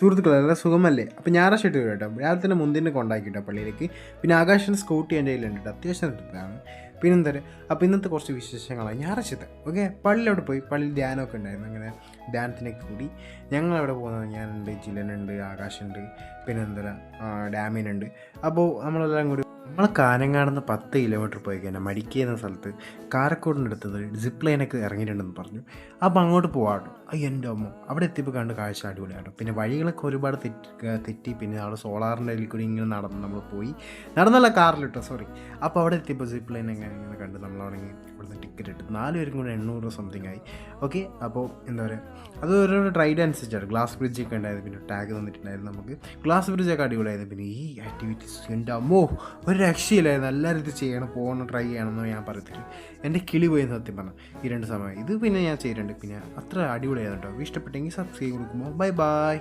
സുഹൃത്തുക്കളെ നല്ല സുഖമല്ലേ? അപ്പോൾ ഞായറാഴ്ച ഇട്ട് കേട്ടോ. രാവിലെ തന്നെ മുന്തിനെ കൊണ്ടാക്കിട്ടോ പള്ളിയിലേക്ക്. പിന്നെ ആകാശിന്റെ സ്കൂട്ടി എന്റെ കയ്യിലുണ്ട്. കേട്ടോ അത്യാവശ്യം ട്രിപ്പാണ് പിന്നെ എന്താ അപ്പോൾ ഇന്നത്തെ കുറച്ച് വിശേഷങ്ങളാണ്. ഞായറാഴ്ചത്തെ ഓക്കെ? പള്ളിയിലോട്ട് പോയി? പള്ളിയിൽ ധ്യാനമൊക്കെ ഉണ്ടായിരുന്നു. അങ്ങനെ ധ്യാനത്തിനൊക്കെ കൂടി. ഞങ്ങൾ അവിടെ പോകുന്നത് ഞാനുണ്ട് ജില്ലനുണ്ട് ആകാശുണ്ട്. പിന്നെന്താ? ഡാമിനുണ്ട്. അപ്പോൾ നമ്മളെല്ലാം കൂടി നമ്മൾ കാനങ്ങാടുന്ന് പത്ത് കിലോമീറ്റർ പോയി കഴിഞ്ഞാൽ മടിക്കുക എന്ന സ്ഥലത്ത് കാരക്കോടിന്റെ അടുത്തത് സിപ്പ് ലൈനൊക്കെ ഇറങ്ങിയിട്ടുണ്ടെന്ന് പറഞ്ഞു. അപ്പോൾ അങ്ങോട്ട് പോകാട്ടോ അയ്യോ എന്റെ അമ്മ. അവിടെ എത്തിയപ്പോൾ കണ്ട് കാഴ്ച അടിപൊളിയാട്ടോ പിന്നെ വഴികളൊക്കെ ഒരുപാട് തെറ്റി തെറ്റി. പിന്നെ അവിടെ സോളാറിന്റെ അതിൽ കൂടി ഇങ്ങനെ നടന്ന് നമ്മൾ പോയി. നടന്നല്ല കാറിലിട്ടോ സോറി അപ്പോൾ അവിടെ എത്തിയപ്പോൾ സിപ്പ് ലൈൻ എങ്ങനെ ഇങ്ങനെ കണ്ട് നമ്മളവിടെ ഇവിടുന്ന് ടിക്കറ്റ് എടുത്ത് നാല് പേരും കൂടെ എണ്ണൂറ് സംതിങ് ആയി. ഓക്കെ അപ്പോൾ എന്താ പറയുക അത് ഓരോ റൈഡ് അനുസരിച്ചാണ്. ഗ്ലാസ് ബ്രിഡ്ജ് ഒക്കെ ഉണ്ടായത് പിന്നെ ടാഗ് തന്നിട്ടുണ്ടായിരുന്നു നമുക്ക്. ഗ്ലാസ് ബ്രിഡ്ജ് ഒക്കെ അടിപൊളിയായിരുന്നു പിന്നെ ഈ ആക്ടിവിറ്റീസ് എന്റെ അമ്മോ ഒരു രക്ഷയില്ലായിരുന്നു എല്ലാവരും ഇത് ചെയ്യണം പോകണം ട്രൈ ചെയ്യണമെന്ന് ഞാൻ പറയത്തില്ല. എന്റെ കിളി പോയി സത്യം പറഞ്ഞു ഈ രണ്ട് സമയം. ഇത് പിന്നെ ഞാൻ ചെയ്യുന്നുണ്ട് പിന്നെ അത്ര അടിപൊളിയായിരുന്നു കേട്ടോ. ഇഷ്ടപ്പെട്ടെങ്കിൽ സബ്സ്ക്രൈബ് കൊടുക്കുമ്പോൾ. Bye bye